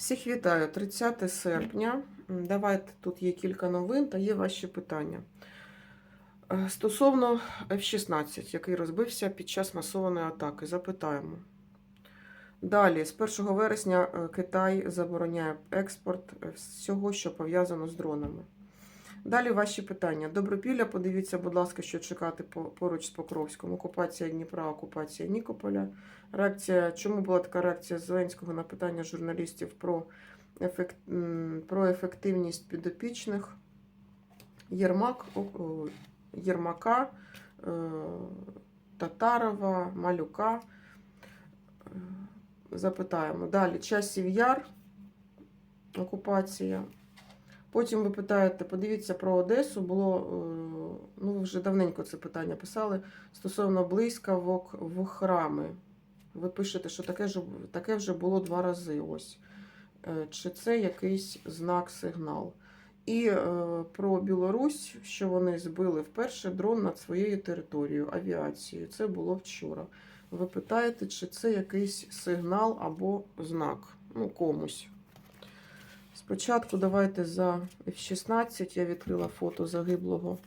Всіх вітаю, 30 серпня. Давайте тут є кілька новин та є ваші питання. Е, Стосовно F-16, який розбився під час масованої атаки, запитаємо. Далі, з 1 вересня е, Китай забороняє експорт е, всього, що пов'язано з дронами. Далі ваші питання. Добропілля, подивіться, будь ласка, що чекати поруч з Покровськом. Окупація Дніпра, окупація Нікополя. Реакція, чому була така реакція Зеленського на питання журналістів про, ефект, про ефективність підопічних? Єрмак, Єрмака, е, Татарова, Малюка. Е, Запитаємо. Далі часів яр, окупація. Потім ви питаєте, подивіться про Одесу. Було, е, ну ви вже давненько це питання писали стосовно блискавок в храми. Ви пишете, що таке, ж, таке вже було два рази. Ось. Е, Чи це якийсь знак, сигнал? І е, про Білорусь, що вони збили вперше дрон над своєю територією, авіацією. Це було вчора. Ви питаєте, чи це якийсь сигнал або знак? Ну, комусь. Спочатку давайте за F-16 я відкрила фото загиблого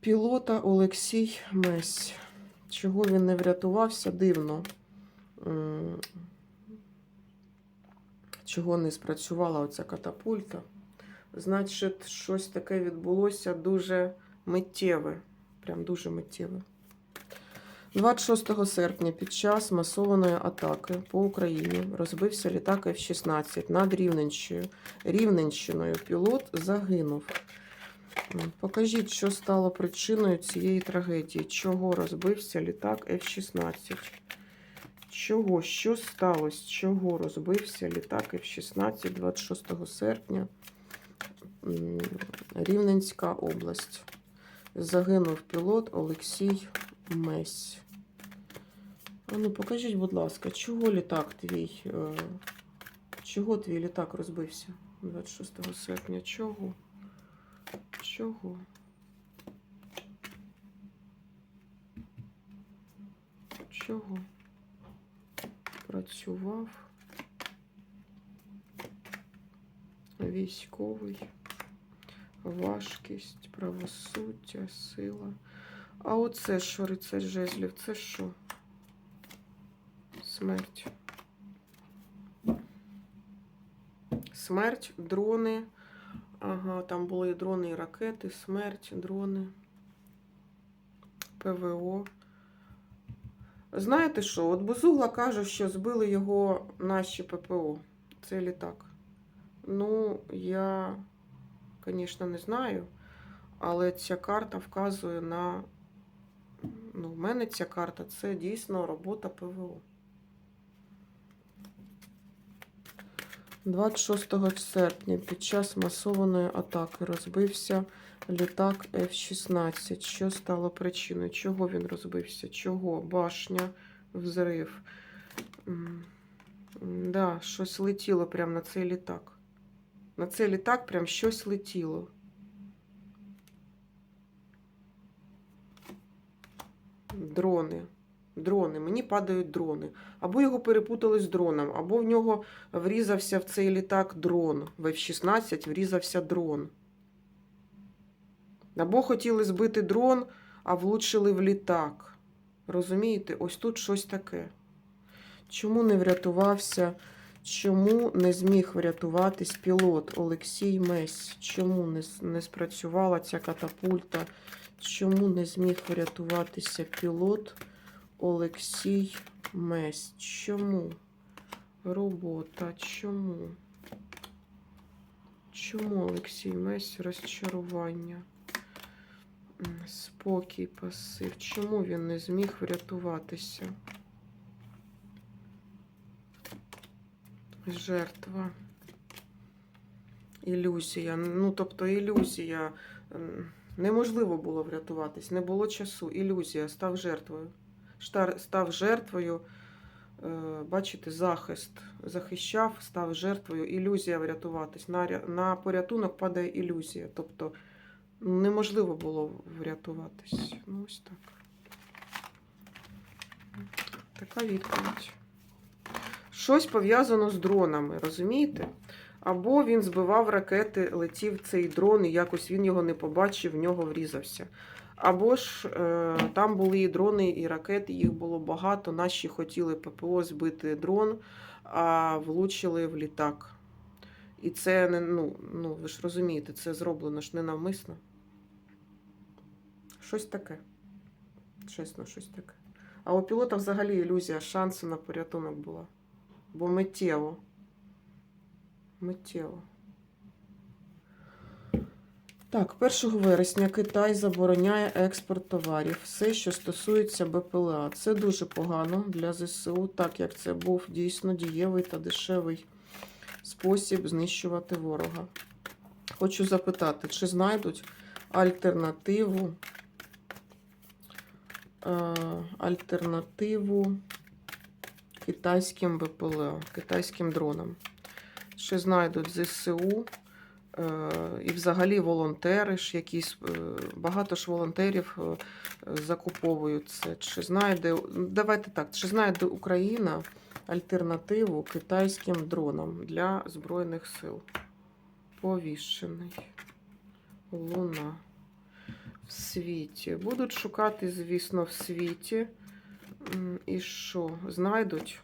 пілота Олексій Месь. Чого він не врятувався, дивно. Чого не спрацювала оця катапульта. Значить, щось таке відбулося дуже миттєве. Прям дуже миттєве. 26 серпня під час масованої атаки по Україні розбився літак F-16 над Рівненщиною. Рівненщиною пілот загинув. Покажіть, що стало причиною цієї трагедії. Чого розбився літак F-16? Чого? Що сталося? Чого розбився літак F-16 26 серпня? Рівненська область. Загинув пілот Олексій Месь. Ну, покажіть, будь ласка, чого літак твій? е, Чого твій літак розбився 26 серпня? Чого? Чого? Чого? Працював військовий, важкість, правосуддя, сила. А оце що, рицарь жезлів? Це що? Смерть. Смерть, дрони. Ага, там були і дрони, і ракети, смерть, дрони. ПВО. Знаєте що? От Безугла каже, що збили його наші ППО. Цей літак. Ну, я, звісно, не знаю, але ця карта вказує на. Ну, в мене ця карта це дійсно робота ПВО. 26 серпня під час масованої атаки розбився літак F-16. Що стало причиною? Чого він розбився? Чого? Башня, взрив. Да, щось летіло прямо на цей літак. На цей літак прям щось летіло. Дрони. Дрони. Мені падають дрони. Або його перепутали з дроном, або в нього врізався в цей літак дрон. В F-16 врізався дрон. Або хотіли збити дрон, а влучили в літак. Розумієте, ось тут щось таке. Чому не врятувався? Чому не зміг врятуватись пілот Олексій Месь? Чому не, не спрацювала ця катапульта? Чому не зміг врятуватися пілот Олексій Месь? Чому? Робота. Чому? Чому Олексій Месь розчарування? Спокій, пасив. Чому він не зміг врятуватися? Жертва. Ілюзія. Ну, тобто ілюзія. Неможливо було врятуватись, не було часу. Ілюзія став жертвою. Став жертвою. Е, Бачите, захист захищав, став жертвою. Ілюзія врятуватись. На, на порятунок падає ілюзія. Тобто неможливо було врятуватись. Ну, ось так. Така відповідь. Щось пов'язано з дронами, розумієте? Або він збивав ракети, летів цей дрон, і якось він його не побачив, в нього врізався. Або ж е, там були і дрони, і ракети, їх було багато. Наші хотіли ППО збити дрон, а влучили в літак. І це не ну, ну ви ж розумієте, це зроблено ж ненавмисно. Щось таке. Чесно, щось таке. А у пілота взагалі ілюзія шансу на порятунок була. Бо миттєво. Миттєво. Так, 1 вересня Китай забороняє експорт товарів. Все, що стосується БПЛА. Це дуже погано для ЗСУ, так як це був дійсно дієвий та дешевий спосіб знищувати ворога. Хочу запитати, чи знайдуть альтернативу, е, альтернативу китайським БПЛА, китайським дронам? Чи знайдуть ЗСУ? Е, І взагалі волонтери ж якісь, е, багато ж волонтерів е, закуповують це. Чи знайде, давайте так, чи знайде Україна альтернативу китайським дронам для Збройних сил? Повішений. Луна. В світі. Будуть шукати, звісно, в світі. І що? Знайдуть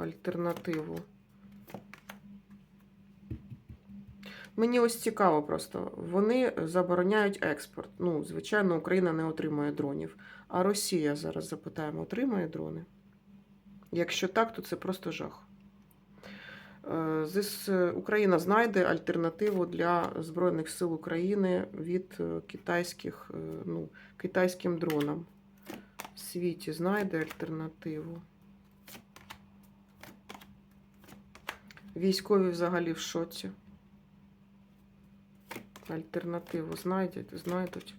альтернативу. Мені ось цікаво просто. Вони забороняють експорт. Ну, звичайно, Україна не отримує дронів. А Росія зараз запитаємо, отримує дрони? Якщо так, то це просто жах. Е, Україна знайде альтернативу для Збройних сил України від е, китайських, е, ну, китайським дронам. В світі знайде альтернативу. Військові взагалі в шоці. Альтернативу знайдуть, знайдуть.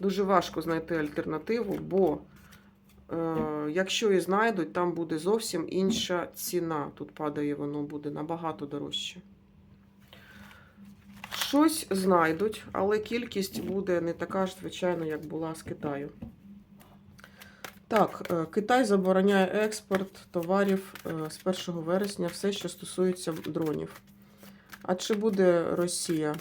Дуже важко знайти альтернативу, бо е, якщо і знайдуть, там буде зовсім інша ціна. Тут падає, воно буде набагато дорожче. Щось знайдуть, але кількість буде не така ж, звичайно, як була з Китаю. Так, е, Китай забороняє експорт товарів е, з 1 вересня, все, що стосується дронів. А чи буде Росія?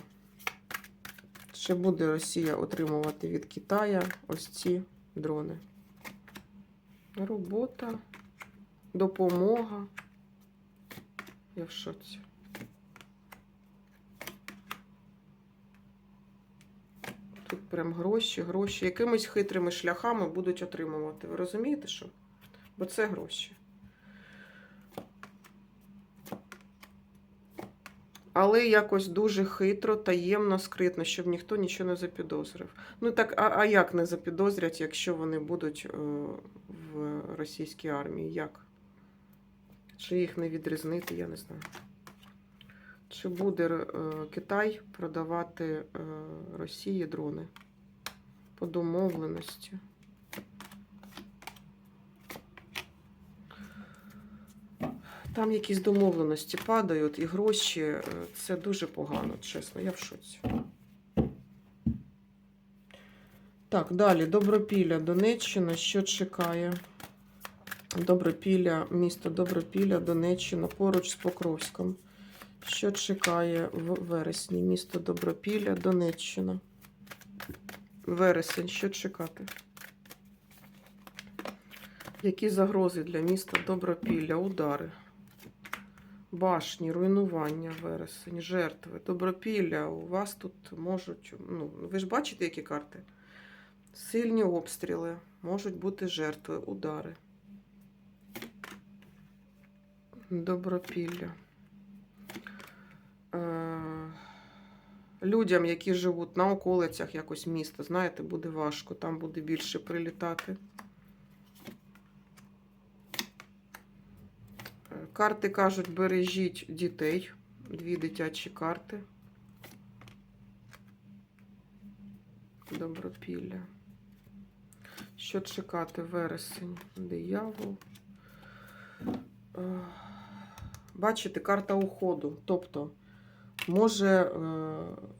Чи буде Росія отримувати від Китая ось ці дрони? Робота, допомога. Я в шоці. Тут прям гроші, гроші. Якимись хитрими шляхами будуть отримувати. Ви розумієте, що? Бо це гроші. Але якось дуже хитро, таємно, скритно, щоб ніхто нічого не запідозрив. Ну так, а, а як не запідозрять, якщо вони будуть е, в російській армії? Як? Чи їх не відрізнити, я не знаю. Чи буде е, Китай продавати е, Росії дрони по домовленості? Там якісь домовленості падають і гроші. е, Це дуже погано, чесно, я в шоці. Так, далі. Добропілля, Донеччина. Що чекає? Добропілля, місто Добропілля, Донеччина, поруч з Покровськом. Що чекає в вересні? Місто Добропілля, Донеччина. Вересень, що чекати? Які загрози для міста Добропілля? Удари. Башні, руйнування, вересень, жертви, добропілля. У вас тут можуть. Ну, ви ж бачите, які карти? Сильні обстріли, можуть бути жертви, удари. Добропілля. Е, Людям, які живуть на околицях якось міста, знаєте, буде важко, там буде більше прилітати. Карти кажуть, бережіть дітей. Дві дитячі карти. Добропілля. Що чекати? Вересень, диявол. Е, Бачите, карта уходу. Тобто, може е,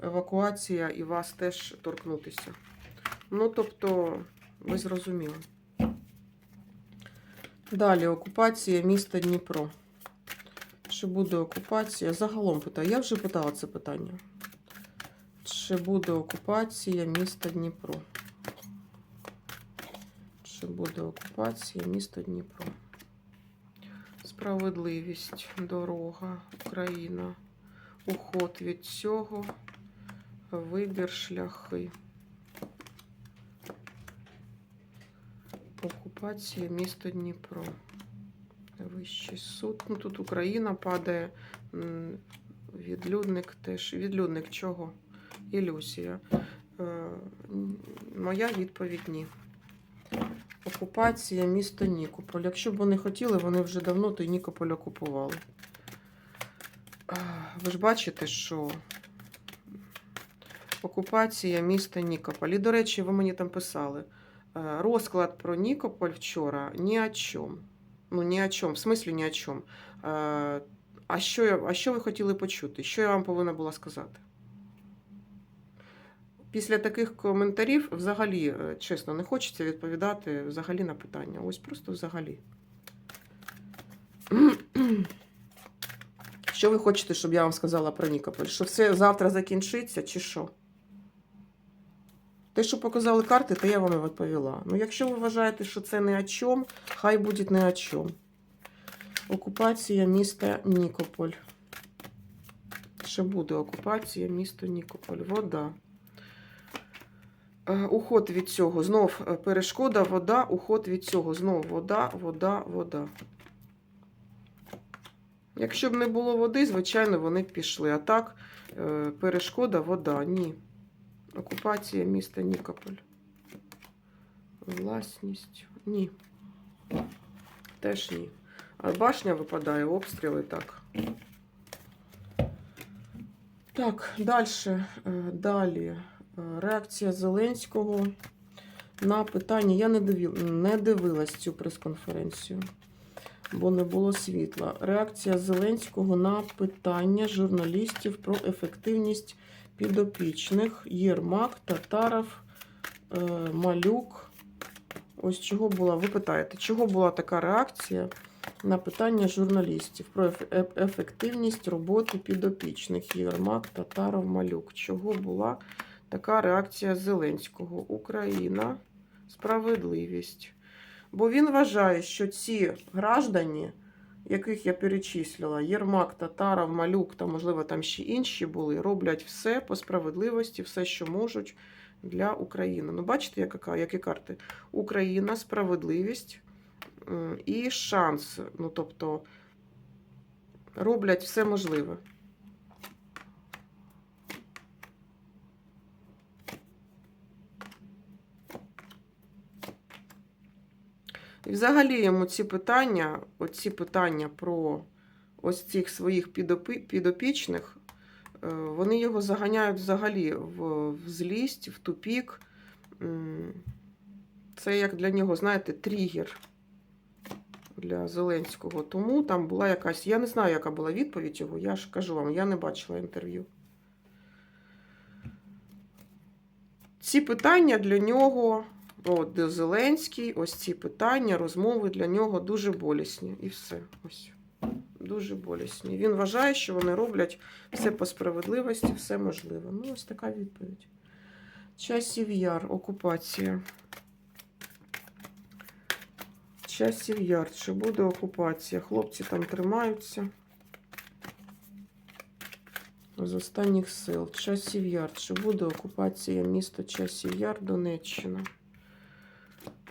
евакуація і вас теж торкнутися. Ну, тобто, ви зрозуміли. Далі окупація міста Дніпро. Чи буде окупація? Загалом питаю. Я вже питала це питання. Чи буде окупація міста Дніпро? Чи буде окупація міста Дніпро? Справедливість, дорога, Україна, уход від цього, вибір шляхи. Окупація міста Дніпро. Вищий суд. Ну тут Україна падає. Відлюдник теж. Відлюдник чого? Ілюзія. Е, Моя відповідь ні. Окупація міста Нікополь. Якщо б вони хотіли, вони вже давно той Нікополь окупували. Ви ж бачите, що окупація міста Нікополь. І, до речі, ви мені там писали. Е, Розклад про Нікополь вчора ні о чому. Ну, ні о чому. В смислі ні о чому. А що, а що ви хотіли почути? Що я вам повинна була сказати? Після таких коментарів взагалі, е, чесно, не хочеться відповідати взагалі на питання. Ось просто взагалі. Що ви хочете, щоб я вам сказала про Нікополь? Що все завтра закінчиться, чи що? Те, що показали карти, то я вам відповіла. Ну, якщо ви вважаєте, що це не о чому, хай буде не о чому. Окупація міста Нікополь. Ще буде окупація міста Нікополь. Вода. Е, Уход від цього. Знов е, перешкода, вода, уход від цього. Знов вода, вода, вода. Якщо б не було води, звичайно, вони б пішли. А так, е, перешкода, вода. Ні. Окупація міста Нікополь. Власність. Ні. Теж ні. А башня випадає, обстріли так. Так, далі. Далі. Е, Реакція Зеленського на питання. Я не, дивіл, не дивилась цю прес-конференцію, бо не було світла. Реакція Зеленського на питання журналістів про ефективність підопічних. Єрмак, Татаров, е, Малюк. Ось чого була. Ви питаєте, чого була така реакція на питання журналістів про еф- еф- ефективність роботи підопічних? Єрмак, Татаров, Малюк. Чого була така реакція Зеленського? Україна, справедливість. Бо він вважає, що ці граждані, яких я перечислила, Єрмак, Татаров, Малюк та, можливо, там ще інші були, роблять все по справедливості, все, що можуть для України. Ну, бачите, яка, які карти? Україна, справедливість і шанс. Ну, тобто роблять все можливе. І взагалі йому ці питання, оці питання про ось цих своїх підопічних, е, вони його заганяють взагалі в, в злість, в тупік. Це як для нього, знаєте, тригер для Зеленського. Тому там була якась. Я не знаю, яка була відповідь його. Я ж кажу вам, я не бачила інтерв'ю. Ці питання для нього, от де Зеленський, ось ці питання, розмови для нього дуже болісні. І все. Ось. Дуже болісні. Він вважає, що вони роблять все по справедливості, все можливе. Ну, ось така відповідь. Часів яр, окупація. Часів яр, чи буде окупація? Хлопці там тримаються. З останніх сил. Часів яр, чи буде окупація міста Часів Яр, Донеччина.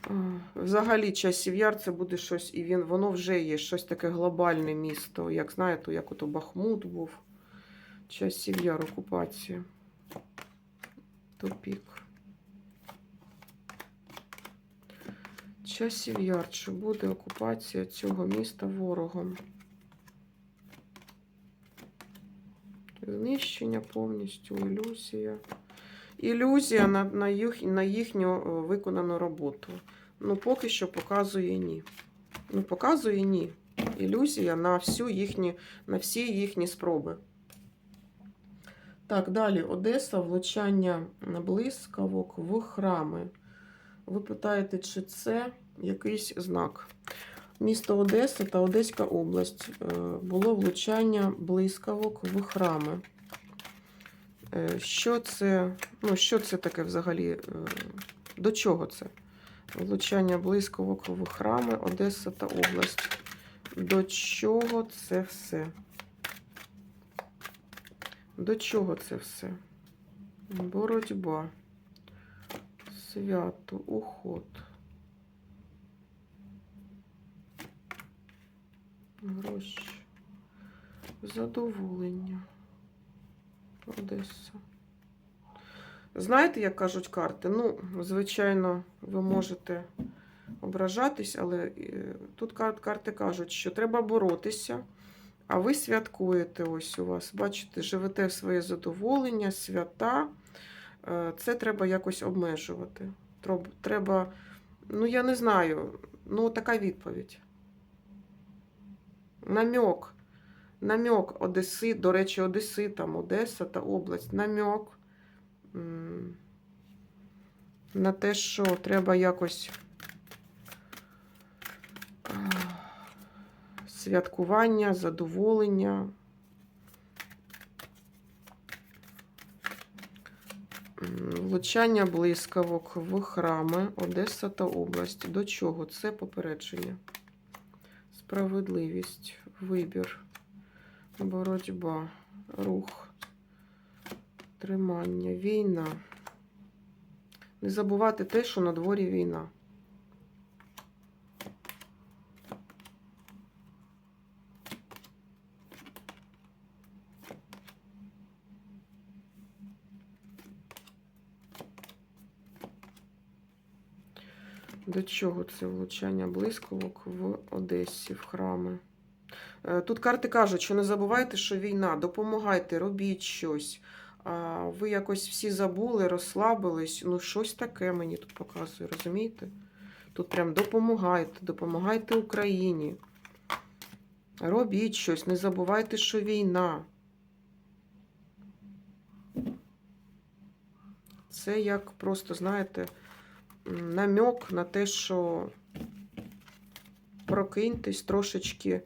А, Взагалі, Часів Яр це буде щось, і він, воно вже є щось таке глобальне місто. Як знаєте, як ото Бахмут був. Часів Яр, окупація. Тупік. Часів Яр, чи буде окупація цього міста ворогом? Знищення повністю, ілюзія. Ілюзія на, на, їх, на їхню е, виконану роботу. Ну, поки що показує ні. Ну, показує ні. Ілюзія на, всю їхні, на всі їхні спроби. Так, далі Одеса, влучання блискавок в храми. Ви питаєте, чи це якийсь знак? Місто Одеса та Одеська область. Е, Було влучання блискавок в храми. Е, Що це, ну, що це таке взагалі? е, До чого це? Влучання блискавок в храми Одеса та область. До чого це все? До чого це все? Боротьба, свято, уход. Гроші. Задоволення. Одеса. Знаєте, як кажуть карти? Ну, звичайно, ви можете ображатись, але е, тут карти кажуть, що треба боротися, а ви святкуєте ось у вас. Бачите, живете в своє задоволення, свята. Е, Це треба якось обмежувати. Треба, ну я не знаю, ну така відповідь. Намьок. Намьок Одеси, до речі, Одеси, там Одеса та область. Намьок на те, що треба якось святкування, задоволення. Влучання блискавок в храми Одеса та область. До чого? Це попередження. Справедливість, вибір, боротьба, рух, тримання, війна. Не забувати те, що на дворі війна. До чого це влучання блискавок в Одесі, в храми? Е, Тут карти кажуть, що не забувайте, що війна, допомагайте, робіть щось. Ви якось всі забули, розслабились. Ну, щось таке мені тут показує, розумієте? Тут прям допомагайте, допомагайте Україні. Робіть щось, не забувайте, що війна. Це як просто, знаєте, намек на те, що прокиньтесь трошечки.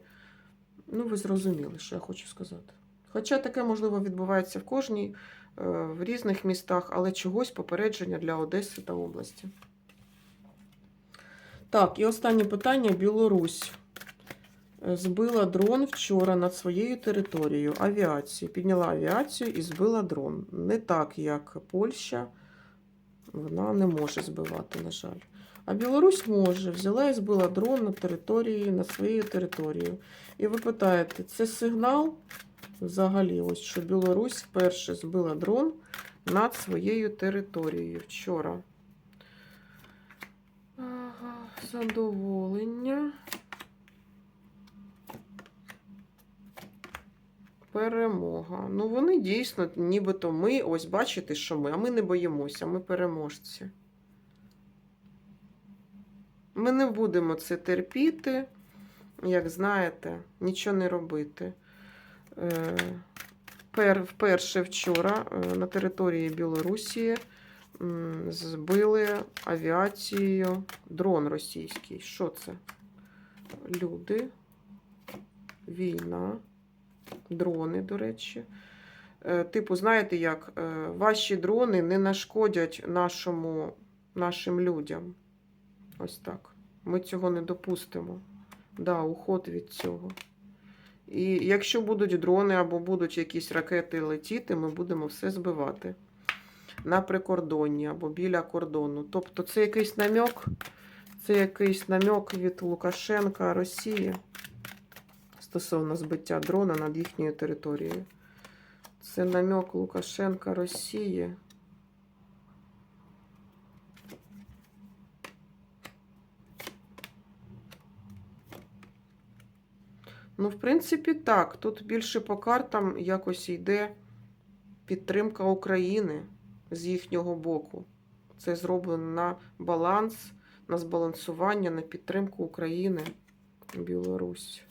Ну, ви зрозуміли, що я хочу сказати. Хоча таке, можливо, відбувається в кожній, е, в різних містах, але чогось попередження для Одеси та області. Так, і останнє питання: Білорусь. Е, Збила дрон вчора над своєю територією авіації. Підняла авіацію і збила дрон. Не так, як Польща. Вона не може збивати, на жаль. А Білорусь може. Взяла і збила дрон на території, на своєю територією. І ви питаєте, це сигнал взагалі, ось що Білорусь вперше збила дрон над своєю територією вчора. Задоволення. Перемога. Ну, вони дійсно, нібито ми, ось бачите, що ми, а ми не боїмося, ми переможці. Ми не будемо це терпіти, як знаєте, нічого не робити. Е, вперше вчора е, на території Білорусі збили авіацією дрон російський. Що це? Люди, війна, дрони, до речі. Е, Типу, знаєте як, ваші дрони не нашкодять нашому, нашим людям. Ось так. Ми цього не допустимо. Да, уход від цього. І якщо будуть дрони або будуть якісь ракети летіти, ми будемо все збивати на прикордонні або біля кордону. Тобто це якийсь намек, це якийсь намек від Лукашенка Росії стосовно збиття дрона над їхньою територією. Це намек Лукашенка Росії. Ну, в принципі, так. Тут більше по картам якось йде підтримка України з їхнього боку. Це зроблено на баланс, на збалансування, на підтримку України. Білорусь.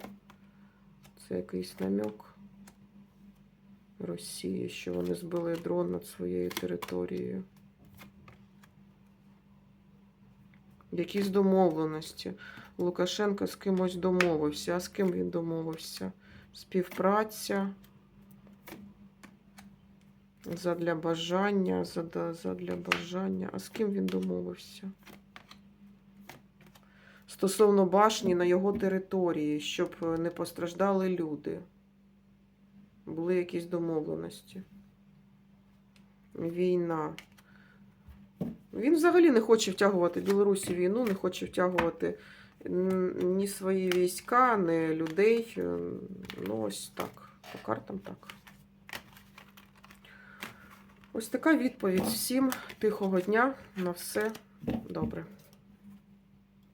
Це якийсь намек Росії, що вони збили дрон над своєю територією. Якісь домовленості. Лукашенко з кимось домовився. А з ким він домовився? Співпраця. Задля бажання, задля бажання. А з ким він домовився? Стосовно башні на його території, щоб е, не постраждали люди. Були якісь домовленості. Війна. Він взагалі не хоче втягувати Білорусі війну, не хоче втягувати ні свої війська, ні людей. Е, Ну, ось так. По картам так. Ось така відповідь. Всім тихого дня. На все добре.